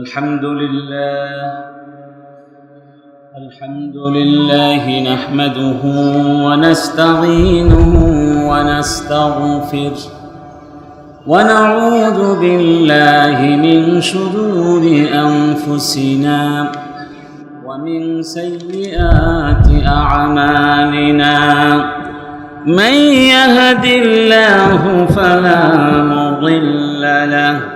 الحمد لله. الحمد لله نحمده ونستعينه ونستغفره ونعوذ بالله من شرور أنفسنا ومن سيئات أعمالنا. من يهد الله فلا مضل له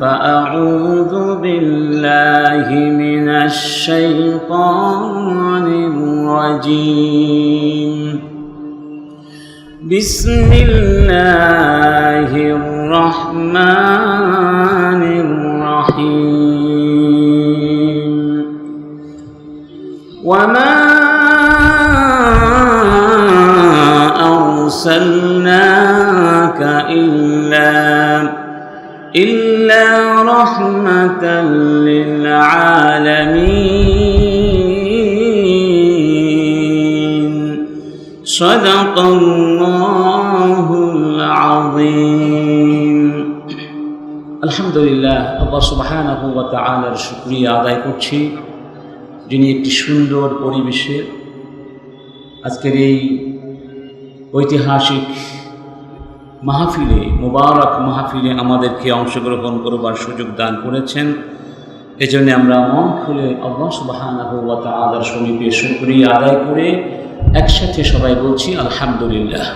فأعوذ بالله من الشيطان الرجيم. بسم الله الرحمن الرحيم. وما أرسلناك إلا إلا رحمة للعالمين صدق الله العظيم الحمد لله আল্লাহ সুবহানাহু ওয়া তাআলার শুকরিয়া আদায় করছি যিনি একটি সুন্দর পরিবেশে আজকের এই ঐতিহাসিক মাহফিলে, মুবারক মাহফিলে আমাদেরকে অংশগ্রহণ করবার সুযোগ দান করেছেন। এজন্য আমরা মন খুলে আল্লাহ সুবাহানাহু ওয়া তাআলার সমীপে শুকরিয়া আদায় করে একসাথে সবাই বলছি, আলহামদুলিল্লাহ।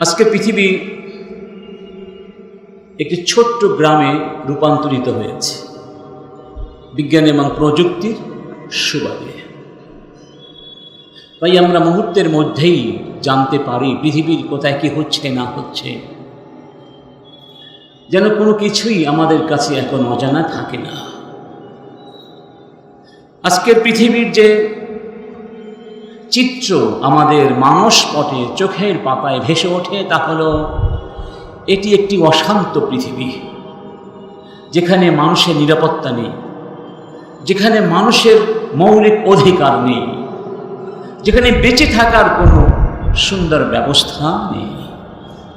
আজকে পৃথিবী একটি ছোট্ট গ্রামে রূপান্তরিত হয়েছে। বিজ্ঞান এবং প্রযুক্তির সুবাদে। তাই আমরা মুহূর্তের মধ্যেই জানতে পারি পৃথিবীর কোথায় কি হচ্ছে না হচ্ছে। যেন কোনো কিছুই আমাদের কাছে এখন অজানা থাকে না। আজকের পৃথিবীর যে চিত্র আমাদের মানস পটে চোখের পাতায় ভেসে ওঠে তা হল এটি একটি অশান্ত পৃথিবী, যেখানে মানুষের নিরাপত্তা নেই, যেখানে মানুষের মৌলিক অধিকার নেই। যেখানে বেঁচে থাকার কোনো সুন্দর ব্যবস্থা নেই।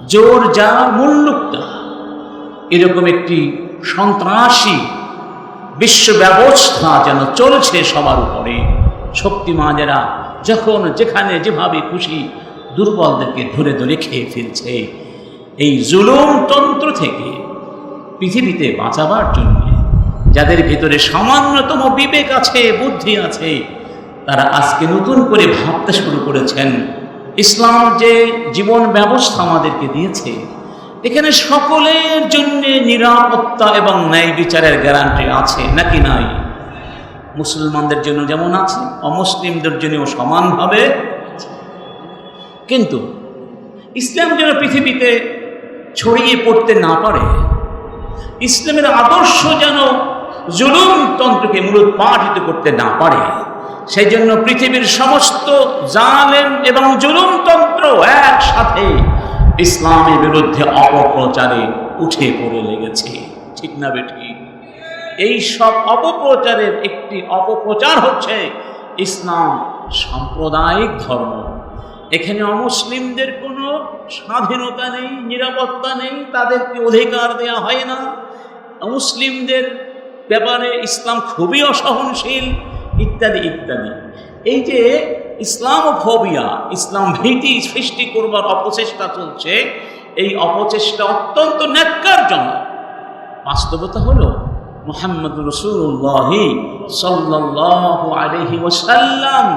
জোর যা মূল্যটা এরকম একটি সন্ত্রাসী বিশ্ব ব্যবস্থা যেন চলছে সবার উপরে। শক্তিমানেরা যখন যেখানে যেভাবে খুশি দুর্বলদেরকে ধরে ধরে খেয়ে ফেলছে। এই জুলুম তন্ত্র থেকে পৃথিবীতে বাঁচাবার জন্য যাদের ভিতরে সামান্যতম বিবেক আছে, বুদ্ধি আছে তারা আজকে নতুন করে ভাবতে শুরু করেছেন, ইসলাম যে জীবন ব্যবস্থা আমাদেরকে দিয়েছে, এখানে সকলের জন্য নিরাপত্তা এবং ন্যায় বিচারের গ্যারান্টি আছে, নাকি নাই? মুসলমানদের জন্য যেমন আছে, অমুসলিমদের জন্যও সমানভাবে কিন্তু ইসলাম যেন পৃথিবীতে ছড়িয়ে পড়তে না পারে, ইসলামের আদর্শ যেন জুলুমতন্ত্রকে মূলোৎপাটিত করতে না পারে সেই জন্য পৃথিবীর সমস্ত জালেম এবং জুলুমতন্ত্র একসাথে ইসলামের বিরুদ্ধে অপপ্রচারে উঠে পড়ে লেগেছে। ঠিক না বেঠি? এই সব অপপ্রচারের একটি অপপ্রচার হচ্ছে ইসলাম সাম্প্রদায়িক ধর্ম। এখানে অমুসলিমদের কোনো স্বাধীনতা নেই, নিরাপত্তা নেই, তাদেরকে অধিকার দেওয়া হয় না। মুসলিমদের ব্যাপারে ইসলাম খুবই অসহনশীল ইত্যাদি ইত্যাদি। এই যে ইসলাম ফোবিয়া ইসলাম ভীতি সৃষ্টি করবার অপচেষ্টা চলছে, এই অপচেষ্টা অত্যন্ত ন্যাক্কারজনক বাস্তবতা হলো মোহাম্মদ রসুল্লাহি সাল্লাহ আলহি ওসাল্লাম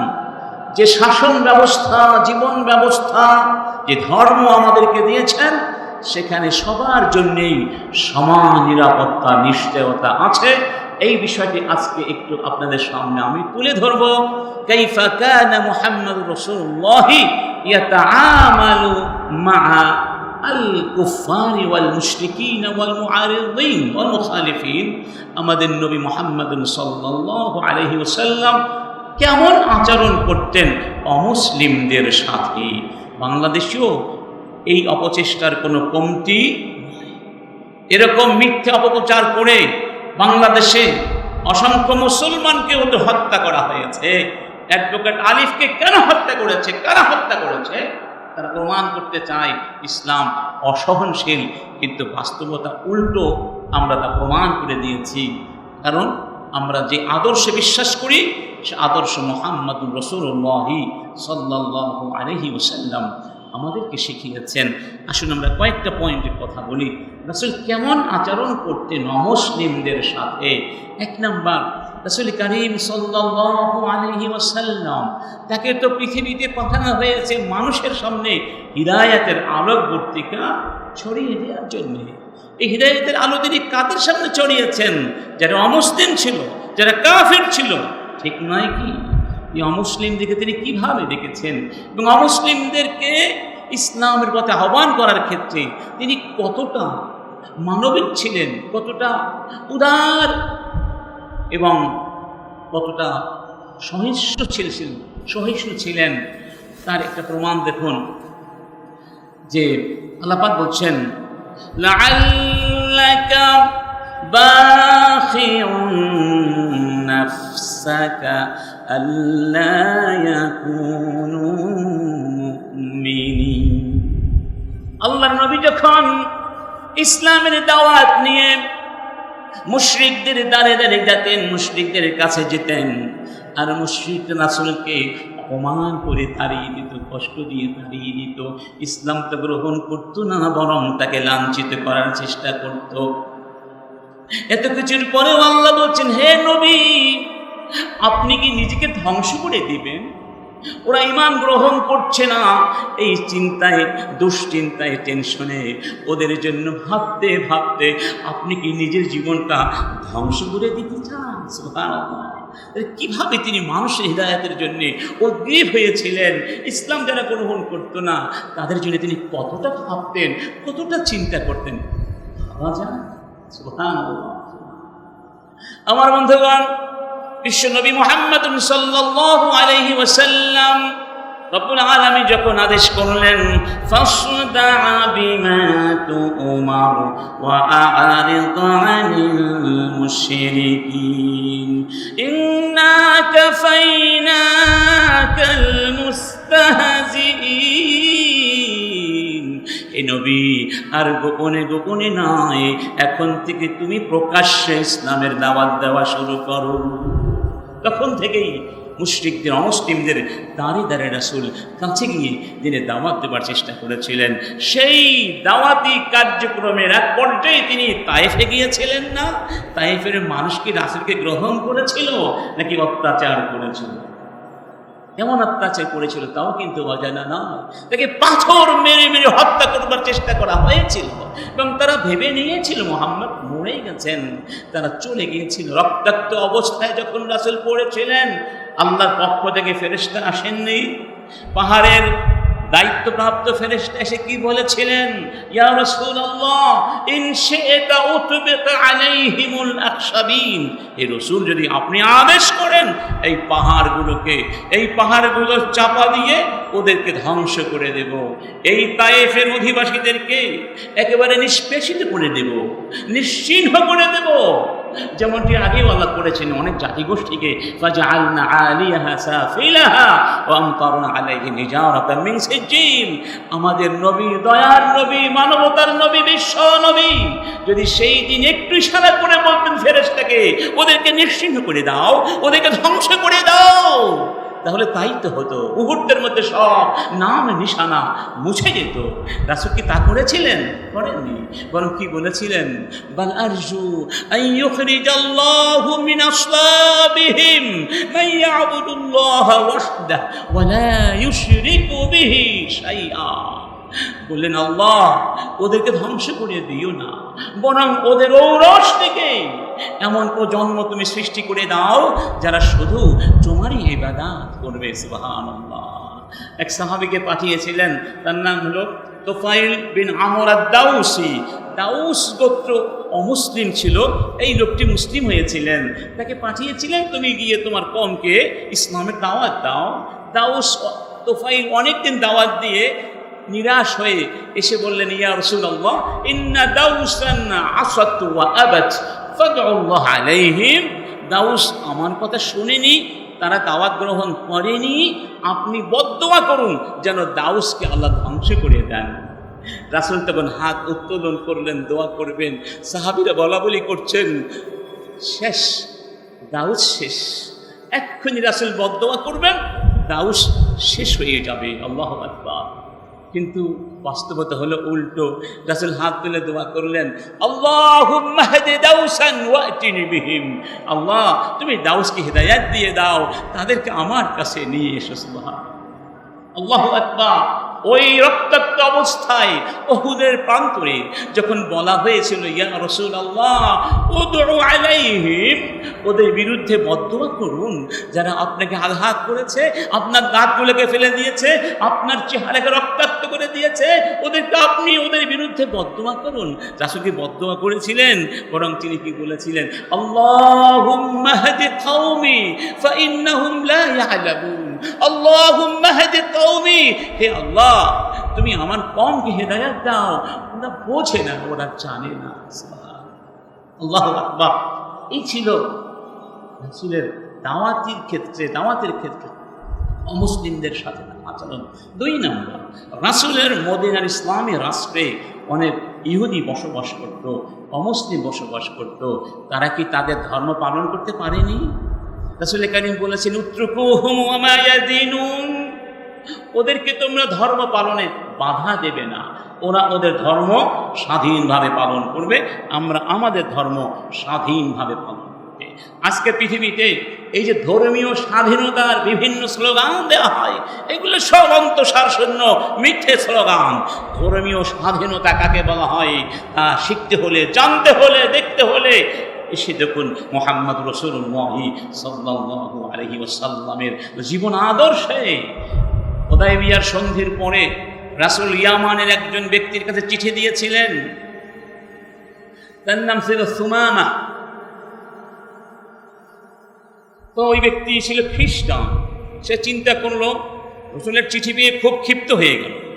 যে শাসন ব্যবস্থা, জীবন ব্যবস্থা, যে ধর্ম আমাদেরকে দিয়েছেন, সেখানে সবার জন্যেই সমান নিরাপত্তা, নিশ্চয়তা আছে। এই বিষয়টি আজকে একটু আপনাদের সামনে আমি তুলে ধরব। কাইফা কানা মুহাম্মদ রাসূলুল্লাহ ইয়াতাআমালু মা আল কুফারি ওয়াল মুশরিকিন ওয়াল মুআরিদিন ওয়াল মুখালিফিন আমাদের নবী মুহাম্মদ সাল্লাল্লাহু আলাইহি ওয়াসাল্লাম কেমন আচরণ করতেন অমুসলিমদের সাথে? বাংলাদেশেও এই অপচেষ্টার কোনো কমতি এরকম মিথ্যা অপপ্রচার করে বাংলাদেশে অসংখ্য মুসলমানকেও তো হত্যা করা হয়েছে। অ্যাডভোকেট আলিফকে কেন হত্যা করেছে? কারা হত্যা করেছে? তারা প্রমাণ করতে চায়, ইসলাম অসহনশীল, কিন্তু বাস্তবতা উল্টো আমরা তা প্রমাণ করে দিয়েছি। কারণ আমরা যে আদর্শে বিশ্বাস করি, সে আদর্শ মোহাম্মদুর রসুল্লাহি সাল্লাহ আলহি ওসাল্লাম আমাদেরকে শিখিয়েছেন। আসুন আমরা কয়েকটা পয়েন্টের কথা বলি। রাসুল কেমন আচরণ করতেন অমুসলিমদের সাথে? এক নাম্বার, রাসুল করিম ওয়াসাল্লাম তাকে তো পৃথিবীতে পাঠানো হয়েছে মানুষের সামনে হিদায়াতের আলোক বর্তিকা ছড়িয়ে দেওয়ার জন্যে। এই হৃদায়তের আলো তিনি কাদের সামনে ছড়িয়েছেন? যারা অমুসলিম ছিল, যারা কাফের ছিল, ঠিক নয় কি? এই অমুসলিমদেরকে তিনি কিভাবে দেখেছেন এবং অমুসলিমদেরকে ইসলামের পথে আহ্বান করার ক্ষেত্রে তিনি কতটা মানবিক ছিলেন কতটা উদার এবং কতটা সহিষ্ণু ছিলেন সহিষ্ণু ছিলেন তার একটা প্রমাণ দেখুন যে আল্লাপাক বলছেন لعلك باخع نفسك ألا يكونوا مؤمنين আল্লাহর নবী যখন ইসলামের দাওয়াত নিয়ে মুশরিকদের দ্বারে দ্বারে যেতেন মুশরিকদের কাছে যেতেন আর মুশরিক রাসুলকে অপমান করে তাড়িয়ে দিত কষ্ট দিয়ে তাড়িয়ে দিত ইসলাম তো গ্রহণ করতো না বরং তাকে লাঞ্ছিত করার চেষ্টা করত এত কিছুর পরেও আল্লাহ বলছেন হে নবী আপনি কি নিজেকে ধ্বংস করে দিবেন? ওরা ইমান গ্রহণ করছে না। এই চিন্তায়, দুশ্চিন্তায়, টেনশনে ওদের জন্য ভাবতে ভাবতে আপনি কি নিজের জীবনটা ধ্বংস করে দিতে চান। কীভাবে তিনি মানুষের হৃদায়তের জন্য উদ্গ্রীব হয়েছিলেন? ইসলাম যারা গ্রহণ করতো না, তাদের জন্য তিনি কতটা ভাবতেন, কতটা চিন্তা করতেন? ভাবা যায়। আমার বন্ধুগণ বিশ্ব নবী মোহাম্মদ সাল্লাল্লাহু আলাইহি ওয়াসাল্লাম রব্বুল আলামিন যখন আদেশ করলেন, ফাসদা বিমা তুমার ওয়া আ'রিদ আনিল মুশরিকিন, ইন্না কাফাইনাকাল মুস্তাহজিইন এ নবী, আর গোপনে গোপনে নয়, এখন থেকে তুমি প্রকাশ্যে ইসলামের দাওয়াত দেওয়া শুরু করো। তখন থেকেই মুশরিকদের, অমুসলিমদের দাঁড়ে দাঁড়ে রাসুল কাছে গিয়ে তিনি দাওয়াত দেবার চেষ্টা করেছিলেন, সেই দাওয়াতি কার্যক্রমের এক পর্যায়ে তিনি তায়েফে গিয়েছিলেন না? তায়েফের মানুষ কি রাসুলকে গ্রহণ করেছিল নাকি অত্যাচার করেছিল? কেমন অত্যাচার করেছিল, তাও কিন্তু অজানা না তাকে পাথর মেরে মেরে হত্যা করবার চেষ্টা করা হয়েছিল এবং তারা ভেবে নিয়েছিল, মোহাম্মদ মরে গেছেন। তারা চলে গিয়েছিল রক্তাক্ত অবস্থায় যখন রাসেল পড়েছিলেন। আল্লাহর পক্ষ থেকে ফেরেস্তা আসেননি। পাহাড়ের দায়িত্বপ্রাপ্ত ফেরেস্তা এসে কি বলেছিলেন? ইয়া রাসূলুল্লাহ, ইন শি'তা উতবিকা আলাইহিমুল আকসাবিন। এই রসুল, যদি আপনি আদেশ করেন, এই পাহাড়গুলোকে, এই পাহাড়গুলো চাপা দিয়ে ওদেরকে ধ্বংস করে দেব। এই তায়েফের অধিবাসীদেরকে একেবারে নিষ্পেষিত করে দেব, নিশ্চিহ্ন করে দেব। যেমনটি আগেও আল্লাহ করেছেন, অনেক জাতিগোষ্ঠীকে আমাদের নবী দয়ার নবী, মানবতার নবী, বিশ্ব নবী। যদি সেই দিন একটু ইশারা করে বলতেন ফেরেস্তাকে ওদেরকে নিশ্চিহ্ন করে দাও, ওদেরকে ধ্বংস করে দাও। তাহলে তাই তো হতো। মুহূর্তের মধ্যে সব নাম, নিশানা মুছে যেত। রাসুল কি তা করেছিলেন? করেননি। বরং কি বলেছিলেন? বাল আরজু আইয়ুখরিজাল্লাহু মিন আসলাবিহিম, মান ইয়াবুদুল্লাহ ওয়াহদা ওয়া লা ইউশরিকু বিহি শাইআ। বললেন, আল্লাহ, ওদেরকে ধ্বংস করে দিও না। বরং ওদের ঔরস থেকে এমন প্রজন্ম তুমি সৃষ্টি করে দাও, যারা শুধু তোমারই ইবাদাত করবে এক সাহাবীকে পাঠিয়েছিলেন, তার নাম হলো তোফাইল বিন আমর দাউসি দাউস গোত্র অমুসলিম ছিল, এই লোকটি মুসলিম হয়েছিলেন। তাকে পাঠিয়েছিলেন, তুমি গিয়ে তোমার কমকে ইসলামের দাওয়াত দাও। দাউস তোফাইল অনেকদিন দাওয়াত দিয়ে নিরাশ হয়ে এসে বললেন, ইয়া ফাদউল্লাহ আলাইহিম। দাউস আমার কথা শুনেনি, তারা দাওয়াত গ্রহণ করেনি। আপনি বদদোয়া করুন যেন দাউসকে আল্লাহ ধ্বংস করে দেন। রাসুল তখন হাত উত্তোলন করলেন, দোয়া করবেন। সাহাবিরা বলা বলি করছেন, শেষ, দাউস শেষ। এক্ষুনি রাসুল বদদোয়া করবেন, দাউস শেষ হয়ে যাবে। আল্লাহ আকবার। কিন্তু বাস্তবতা হলো উল্টো। রাসুল হাত তুলে দোয়া করলেন আল্লাহ দাউসান ওয়াতিনি বিহিম। আল্লাহ, তুমি দাউসকে হেদায়াত দিয়ে দাও, তাদেরকে আমার কাছে নিয়ে এসো সুবাহ আল্লাহ আকবার। ওই রক্তাক্ত অবস্থায় অহুদের প্রান্তরে যখন বলা হয়েছিল, ইয়া রসুল আল্লাহ ওদের বিরুদ্ধে বদোয়া করুন। যারা আপনাকে আঘাত করেছে, আপনার দাঁতগুলোকে ফেলে দিয়েছে, আপনার চেহারাকে রক্তাক্ত করে দিয়েছে, ওদেরকে আপনি ওদের বিরুদ্ধে বদোয়া করুন। রাসুলকে বদোয়া করেছিলেন? বরং তিনি কি বলেছিলেন কওমি ফাইন্নাহুম লা ইয়ালামুন। আল্লাহ, তুমি আমার কমকে হেদায়াত দাও। ওরা বোঝে না, ওরা জানে না। আল্লাহ এই ছিল রাসুলের দাওয়াতির ক্ষেত্রে, দাওয়াতের ক্ষেত্রে অমুসলিমদের সাথে আচরণ। দুই নম্বর, রাসুলের মদিনার ইসলামী রাষ্ট্রে অনেক ইহুদি বসবাস করত, অমুসলিম বসবাস করত। তারা কি তাদের ধর্ম পালন করতে পারেনি? রাসুল করিম বলেছেন ওদেরকে তোমরা ধর্ম পালনে বাধা দেবে না। ওরা ওদের ধর্ম স্বাধীনভাবে পালন করবে, আমরা আমাদের ধর্ম স্বাধীনভাবে পালন করবে আজকে পৃথিবীতে এই যে ধর্মীয় স্বাধীনতার বিভিন্ন স্লোগান দেওয়া হয়, এগুলো সব অন্তঃসার শূন্য মিথ্যে স্লোগান। ধর্মীয় স্বাধীনতা কাকে বলা হয়? তা শিখতে হলে, জানতে হলে, দেখতে হলে এসে দেখুন মোহাম্মদ রসুল্লাহি সাল্লাহ আলহি ওসাল্লামের জীবন আদর্শে। বিয়ার সন্ধির পরে রাসুল ইয়ামানের একজন ব্যক্তির কাছে চিঠি দিয়েছিলেন। তার নাম ছিল সুমামা। তো ওই ব্যক্তি ছিল খ্রিস্টান। সে চিন্তা করল, রসুলের চিঠি পেয়ে খুব ক্ষিপ্ত হয়ে গেল।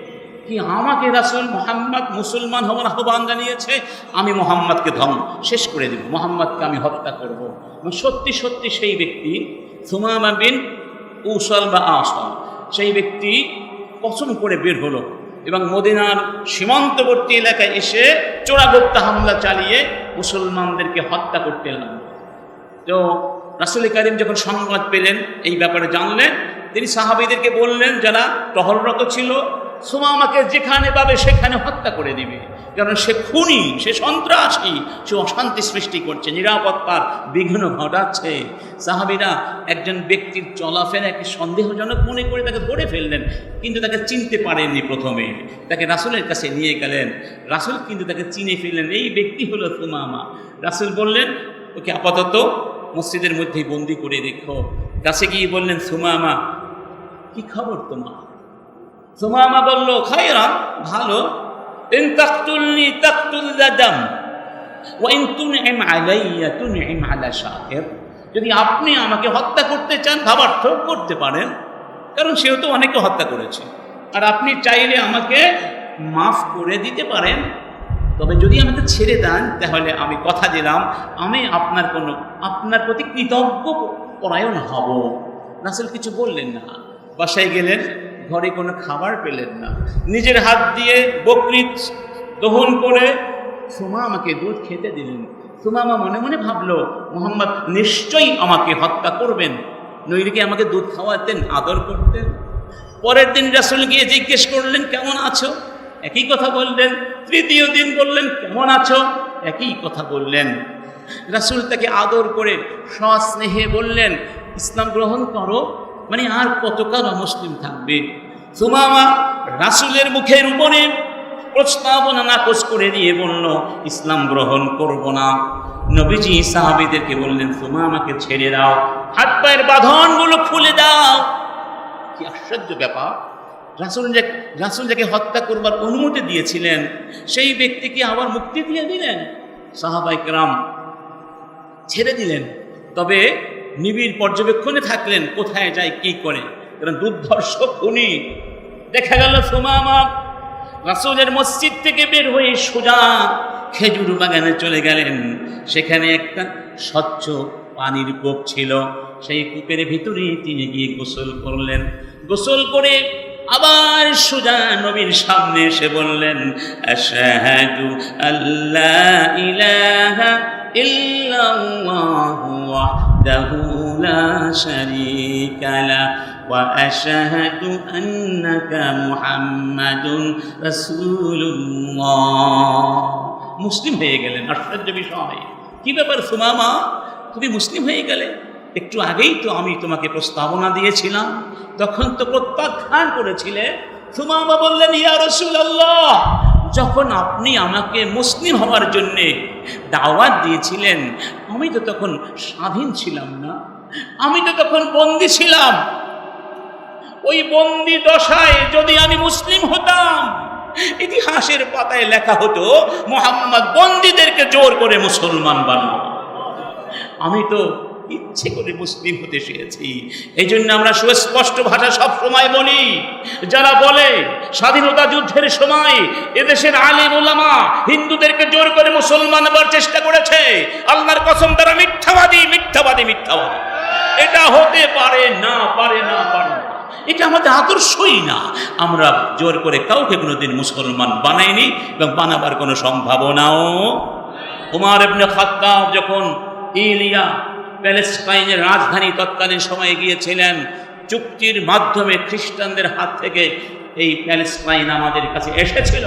কি আমাকে রাসুল মোহাম্মদ মুসলমান হওয়ার আহ্বান জানিয়েছে? আমি মোহাম্মদকে ধম শেষ করে দেব। মোহাম্মদকে আমি হত্যা করব। সত্যি সত্যি সেই ব্যক্তি সুমামা বিন কৌশল বা আসল, সেই ব্যক্তি কসম করে বের হলো এবং মদিনার সীমান্তবর্তী এলাকায় এসে চোরাগোপ্তা হামলা চালিয়ে মুসলমানদেরকে হত্যা করতে লাগল। তো রাসুল করিম যখন সংবাদ পেলেন, এই ব্যাপারে জানলেন, তিনি সাহাবিদেরকে বললেন, যারা টহলরত ছিল সুমামাকে যেখানে পাবে সেখানে হত্যা করে দিবে। কারণ সে খুনি, সে সন্ত্রাসী, সে অশান্তি সৃষ্টি করছে, নিরাপত্তার বিঘ্ন ঘটাচ্ছে। সাহাবিরা একজন ব্যক্তির চলাফেরাকে সন্দেহজনক মনে করে তাকে ধরে ফেললেন, কিন্তু তাকে চিনতে পারেননি প্রথমে। তাকে রাসুলের কাছে নিয়ে গেলেন। রাসুল কিন্তু তাকে চিনে ফেললেন, এই ব্যক্তি হলো সুমামা রাসুল বললেন, ওকে আপাতত মসজিদের মধ্যেই বন্দি করে রেখো। কাছে গিয়ে বললেন সুমামা কি খবর তোমার? সুমামা বলল খায়রা ভালো। ইন তাকতুলনি তাকতুল দাদাম ওয়া ইন তুনইম আলাইয়া তুনইম আলা শাকির যদি আপনি আমাকে হত্যা করতে চান ভাবার্থ করতে পারেন, কারণ সেও তো অনেকে হত্যা করেছে। আর আপনি চাইলে আমাকে মাফ করে দিতে পারেন। তবে যদি আমাকে ছেড়ে দেন, তাহলে আমি কথা দিলাম, আমি আপনার কোনো, আপনার প্রতি কৃতজ্ঞ পরায়ণ হব। নাসেল কিছু বললেন না। বাসায় গেলেন। ঘরে কোনো খাবার পেলেন না। নিজের হাত দিয়ে বকরিত দহন করে সুমা আমাকে দুধ খেতে দিলেন। সুমামা মনে মনে ভাবলো, মোহাম্মদ, নিশ্চয়ই আমাকে হত্যা করবেন। নইলে আমাকে দুধ খাওয়াতেন, আদর করতেন? পরের দিন রাসুল গিয়ে জিজ্ঞেস করলেন, কেমন আছো? একই কথা বললেন। তৃতীয় দিন বললেন, কেমন আছো? একই কথা বললেন। রাসুল তাকে আদর করে সস্নেহে বললেন, ইসলাম গ্রহণ করো মানে আর কতকাল মুসলিম থাকবে? সুমামা রাসুলের মুখের উপরে প্রস্তাবনা নাকচ করে দিয়ে বলল, ইসলাম গ্রহণ করব না। নবীজি সাহাবিদেরকে বললেন, সুমামাকে ছেড়ে দাও, হাত পায়ের বাঁধনগুলো খুলে দাও। কি আশ্চর্য ব্যাপার। রাসুল রাসুল যাকে হত্যা করবার অনুমতি দিয়েছিলেন, সেই ব্যক্তিকে আবার মুক্তি দিয়ে দিলেন। সাহাবাইকরাম ছেড়ে দিলেন। তবে নিবিড় পর্যবেক্ষণে থাকলেন, কোথায় যায়, কি করে? কারণ দুর্ধর্ষ খুনি। দেখা গেল সুমামা, রাসুলের মসজিদ থেকে বের হয়ে সোজা খেজুর বাগানে চলে গেলেন। সেখানে একটা স্বচ্ছ পানির কূপ ছিল। সেই কূপের ভিতরে তিনি গিয়ে গোসল করলেন। গোসল করে আবার সোজা নবীর সামনে এসে বললেন আল্লাহ ওয়াহদাহু লা শারীকা লা ওয়া আশহাদু আন্নাকা মুহাম্মাদুন রাসূলুল্লাহ মুসলিম হয়ে গেলেন, আশ্চর্য বিষয়। কি ব্যাপার সুমামা? তুমি মুসলিম হয়ে গেলে? একটু আগেই তো আমি তোমাকে প্রস্তাবনা দিয়েছিলাম। তখন তো প্রত্যাখ্যান করেছিলে। সুমামা বললেন, ইয়া রসুল্লাহ যখন আপনি আমাকে মুসলিম হওয়ার জন্যে দাওয়াত দিয়েছিলেন, আমি তো তখন স্বাধীন ছিলাম না। আমি তো তখন বন্দি ছিলাম। ওই বন্দি দশায় যদি আমি মুসলিম হতাম, ইতিহাসের পাতায় লেখা হতো, মোহাম্মদ বন্দীদেরকে জোর করে মুসলমান বানানো আমি তো ইচ্ছে করে মুসলিম হতে শিখেছি এই জন্য আমরা সুস্পষ্ট ভাষা সব সময় বলি, যারা বলে স্বাধীনতা যুদ্ধের সময় এদেশের আলিম ওলামা হিন্দুদেরকে জোর করে মুসলমান হবার চেষ্টা করেছে, আল্লাহর কসম তারা মিথ্যাবাদী মিথ্যাবাদী মিথ্যাবাদী। এটা হতে পারে না পারে না, পারে এটা আমাদের আদর্শই না। আমরা জোর করে কাউকে কোনোদিন মুসলমান বানাইনি এবং বানাবার কোনো সম্ভাবনাও উমার ইবনে খাত্তাব যখন ইলিয়া প্যালেস্টাইনের রাজধানী তৎকালীন সময়ে গিয়েছিলেন। চুক্তির মাধ্যমে খ্রিস্টানদের হাত থেকে এই প্যালেস্টাইন আমাদের কাছে এসেছিল।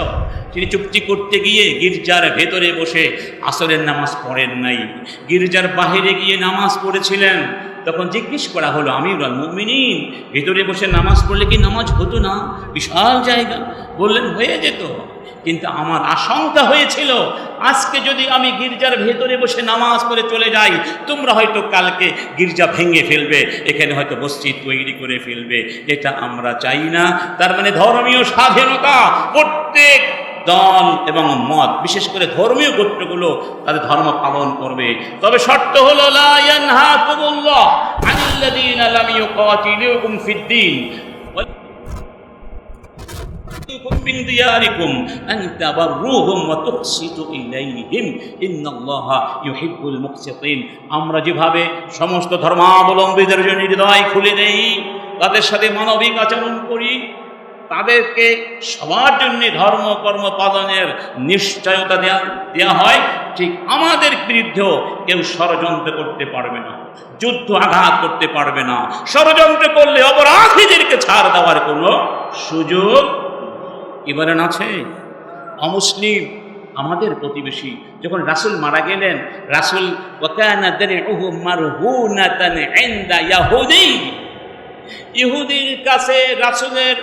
তিনি চুক্তি করতে গিয়ে গির্জার ভেতরে বসে আসরের নামাজ পড়েন নাই। গির্জার বাহিরে গিয়ে নামাজ পড়েছিলেন। তখন জিজ্ঞেস করা হলো আমি মুমিনিন, ভেতরে বসে নামাজ পড়লে কি নামাজ হতো না? বিশাল জায়গা। বললেন, হয়ে যেত। কিন্তু আমার আশঙ্কা হয়েছিল, আজকে যদি আমি গির্জার ভেতরে বসে নামাজ পড়ে চলে যাই, তোমরা হয়তো কালকে গির্জা ভেঙে ফেলবে, এখানে হয়তো মসজিদ তৈরি করে ফেলবে এটা আমরা চাই না। তার মানে ধর্মীয় স্বাধীনতা প্রত্যেক দল এবং মত বিশেষ করে ধর্মীয় গোত্রগুলো তাদের ধর্ম পালন করবে তবে শর্ত হলো লা ইয়ানহাকুমুল্লাহ আনিল্লাযীনা লাম ইউকাতিলুকুম ফিদ-দীন يخرجوكم من دياركم أن تبروهم وتقسطوا إليهم إن الله يحب المقسطين আমরা যেভাবে সমস্ত ধর্মাবলম্বীদের জন্য হৃদয় খুলে দেই তাদের সাথে মানবিক আচরণ করি তাদেরকে সবার জন্য ধর্ম, কর্ম পালনের নিশ্চয়তা দেওয়া দেওয়া হয়। ঠিক আমাদের বিরুদ্ধেও কেউ ষড়যন্ত্র করতে পারবে না, যুদ্ধ আঘাত করতে পারবে না। ষড়যন্ত্র করলে অপরাধীদেরকে ছাড় দেওয়ার কোনো সুযোগ এবারে আছে। অমুসলিম আমাদের প্রতিবেশী, যখন রাসুল মারা গেলেন, রাসুল ইহুদির কাছে রাসুলের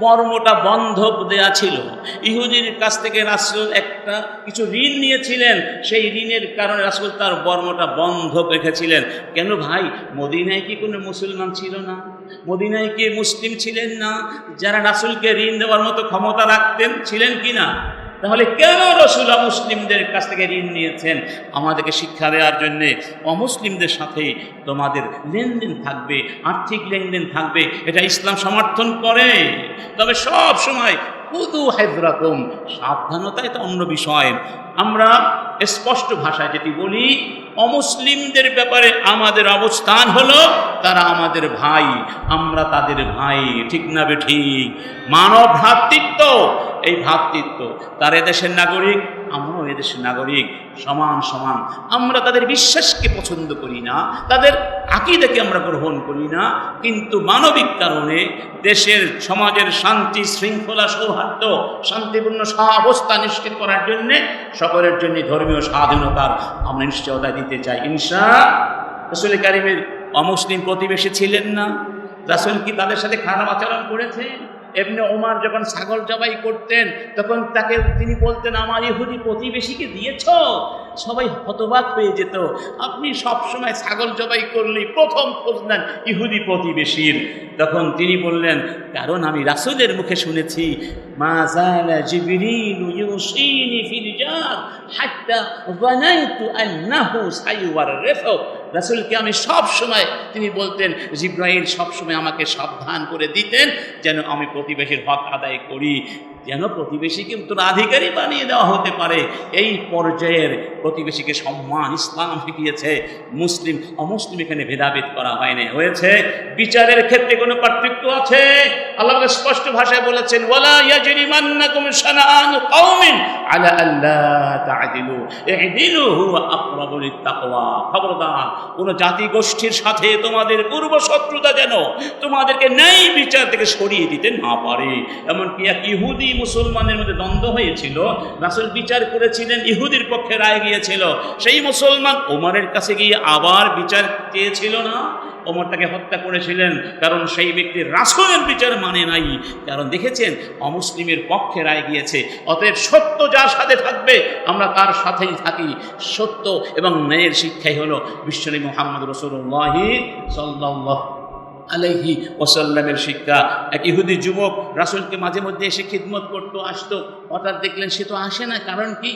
বর্মটা বন্ধক দেয়া ছিল। ইহুদির কাছ থেকে রাসুল একটা কিছু ঋণ নিয়েছিলেন। সেই ঋণের কারণে রাসুল তার বর্মটা বন্ধক রেখেছিলেন। কেন ভাই? মদিনায় কি কোনো মুসলমান ছিল না? মদিনায় কি মুসলিম ছিলেন না? যারা রাসুলকে ঋণ দেওয়ার মতো ক্ষমতা রাখতেন, ছিলেন কি না তাহলে কেন রসুল্লাহ মুসলিমদের কাছ থেকে ঋণ নিয়েছেন? আমাদেরকে শিক্ষা দেওয়ার জন্যে অমুসলিমদের সাথে তোমাদের লেনদেন থাকবে, আর্থিক লেনদেন থাকবে, এটা ইসলাম সমর্থন করে। তবে সব সময় কুদু হেদরাকম সাবধানতা এটা অন্য বিষয়। আমরা স্পষ্ট ভাষায় যেটি বলি, অমুসলিমদের ব্যাপারে আমাদের অবস্থান হলো, তারা আমাদের ভাই, আমরা তাদের ভাই, ঠিক না বে ঠিক? মানব ভ্রাতৃত্ব এই ভ্রাতৃত্ব। তার এদেশের নাগরিক, আমরাও এদেশের নাগরিক, সমান সমান। আমরা তাদের বিশ্বাসকে পছন্দ করি না, তাদের আকিদাকে আমরা গ্রহণ করি না, কিন্তু মানবিক কারণে দেশের, সমাজের শান্তি, শৃঙ্খলা, সৌহার্দ্য, শান্তিপূর্ণ সহাবস্থা নিশ্চিত করার জন্যে সকলের জন্য ধর্মীয় স্বাধীনতার আমরা নিশ্চয়তা দিতে চাই। ইনশা রসুল কারিমের অমুসলিম প্রতিবেশী ছিলেন না। রাসুল কি তাদের সাথে খারাপ আচরণ করেছে? এমনি ওমার যখন ছাগল জবাই করতেন, তখন তাকে তিনি বলতেন, আমার ইহুদি প্রতিবেশীকে দিয়েছ? সবাই হতবাক হয়ে যেত। আপনি সব সময় ছাগল জবাই করলেই প্রথম খোঁজ নেন ইহুদি প্রতিবেশীর। তখন তিনি বললেন, কারণ আমি রাসূলের মুখে শুনেছি, মা হাত্তা রাসূলকে আমি সব সময় তিনি বলতেন জিব্রাহিল সবসময় আমাকে সাবধান করে দিতেন যেন আমি প্রতিবেশীর হক আদায় করি। যেন প্রতিবেশীকে উত্তরাধিকারী বানিয়ে দেওয়া হতে পারে। এই পর্যায়ের প্রতিবেশীকে সম্মান, ইসলাম শিখিয়েছে মুসলিম, অমুসলিম এখানে ভেদাভেদ করা হয়নি হয়েছে, বিচারের ক্ষেত্রে কোনো পার্থক্য আছে? আল্লাহ স্পষ্ট ভাষায় বলেছেন, ওয়ালা ইয়াজরিমান্নাকুম শানাআন কওমিন আলা আল্লা তা'দিলু ইহদিলু হুয়া আকরাবু লিত্তাকওয়া। খবরদার, কোন জাতি গোষ্ঠীর সাথে তোমাদের পূর্ব শত্রুতা যেন তোমাদেরকে ন্যায় বিচার থেকে সরিয়ে দিতে না পারে। এমনকি এক ইহুদি মুসলমানের মধ্যে দ্বন্দ্ব হয়েছিল, রাসূল বিচার করেছিলেন, ইহুদির পক্ষে রায় গিয়েছিল সেই মুসলমান ওমরের কাছে গিয়ে আবার বিচার চেয়েছিল না, ওমর তাকে হত্যা করেছিলেন, কারণ সেই ব্যক্তি রাসূলের বিচার মানে নাই। কারণ দেখেছেন, অমুসলিমের পক্ষে রায় গিয়েছে অতএব সত্য যার সাথে থাকবে, আমরা তার সাথেই থাকি। সত্য এবং ন্যায়ের শিক্ষাই হলো বিশ্বনী মোহাম্মদ রসুল্লাহি সাল্লাল্লাহ আলাইহি ওসাল্লামের শিক্ষা। এক ইহুদি যুবক রাসূলকে মাঝে মধ্যে এসে খিদমত করতো, আসতো। হঠাৎ দেখলেন সে তো আসে না, কারণ কি?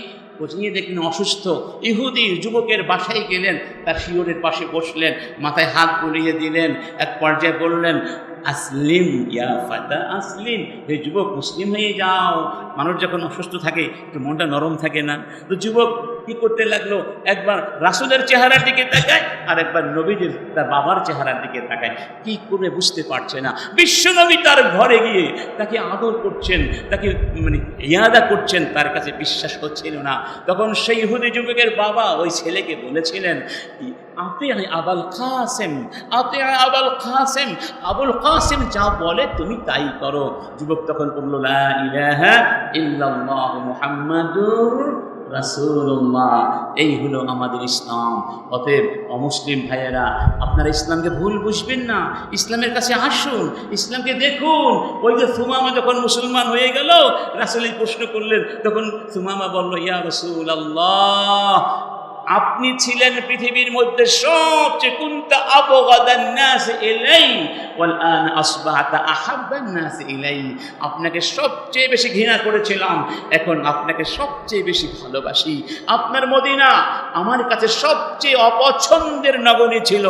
নিয়ে দেখলেন অসুস্থ। ইহুদি যুবকের বাসায় গেলেন, তার শিওরের পাশে বসলেন, মাথায় হাত বুলিয়ে দিলেন, এক পর্যায়ে বললেন, আসলিম ইয়া ফাতা আসলিম, হে যুবক মুসলিম হয়ে যাও। মানুষ যখন অসুস্থ থাকে, একটু মনটা নরম থাকে না? তো যুবক কি করতে লাগল? একবার রাসুলের চেহারার দিকে তাকায় আর একবার নবীদের তার বাবার চেহারার দিকে তাকায়। কি করে বুঝতে পারছে না? বিশ্বনবী তার ঘরে গিয়ে তাকে আদর করছেন, তাকে মানে ইয়াদা করছেন, তার কাছে বিশ্বাস হচ্ছিল না। তখন সেই ইহুদি যুবকের বাবা ওই ছেলেকে বলেছিলেন আপনি আবাল কাসেম আপনি আবাল কাসেম, আবুল কাসেম যা বলে তুমি তাই করো। যুবক তখন বলল, লা ইলাহা ইল্লাল্লাহ মুহাম্মাদুর রাসূলুল্লাহ, এই হলো আমাদের ইসলাম। অতএব, অমুসলিম ভাইয়েরা, আপনারা ইসলামকে ভুল বুঝবেন না। ইসলামের কাছে আসুন, ইসলামকে দেখুন। ওই যে সুমামা যখন মুসলমান হয়ে গেল রাসুল প্রশ্ন করলেন, তখন সুমামা বলল, ইয়া রসুল আল্লাহ আপনি ছিলেন পৃথিবীর মধ্যে সবচেয়ে কুন্তা আবগাদান নাস ইলাই, ওয়াল আন আহাব্বান নাস ইলাই। আপনাকে সবচেয়ে বেশি ঘৃণা করেছিলাম, এখন আপনাকে সবচেয়ে বেশি ভালোবাসি। আপনার মদিনা আমার কাছে সবচেয়ে অপছন্দের নগরী ছিল,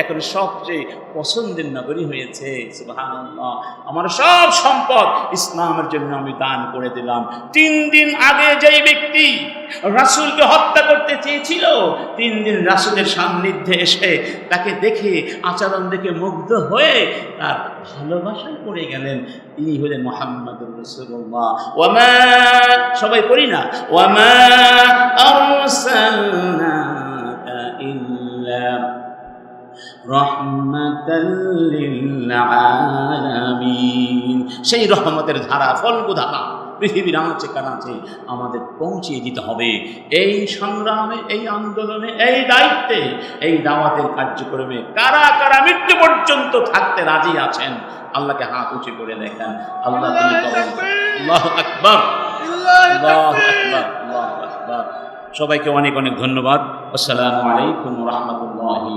এখন সবচেয়ে পছন্দের নগরী হয়েছে, সুবহানাল্লাহ। আমার সব সম্পদ ইসলামের জন্য আমি দান করে দিলাম। তিন দিন আগে যেই ব্যক্তি রাসূলকে হত্যা করতে চেয়েছিল তিন দিন রাসূলের সান্নিধ্যে এসে তাকে দেখে আচরণ দেখে মুগ্ধ হয়ে তার ভালোবাসায় পড়ে গেলেন। তিনি হলেন মোহাম্মদুর রসুল্লাহ ওয়ামা, সবাই পড়ি না? ওয়ামা সেই রহমতের ধারা, ফলগু ধারা। পৃথিবীর আঁচে কানাচে আমাদের পৌঁছিয়ে দিতে হবে। এই সংগ্রামে এই আন্দোলনে এই দায়িত্বে এই দাওয়াতের কার্যক্রমে কারা কারা মৃত্যু পর্যন্ত থাকতে রাজি আছেন আল্লাহকে হাত উঁচু করে দেখেন। আল্লাহ আল্লাহ আকবর। আল্লাহ আকবর। আল্লাহ আকবর। সবাইকে অনেক অনেক ধন্যবাদ। আসসালামু আলাইকুম রহমতুল্লাহি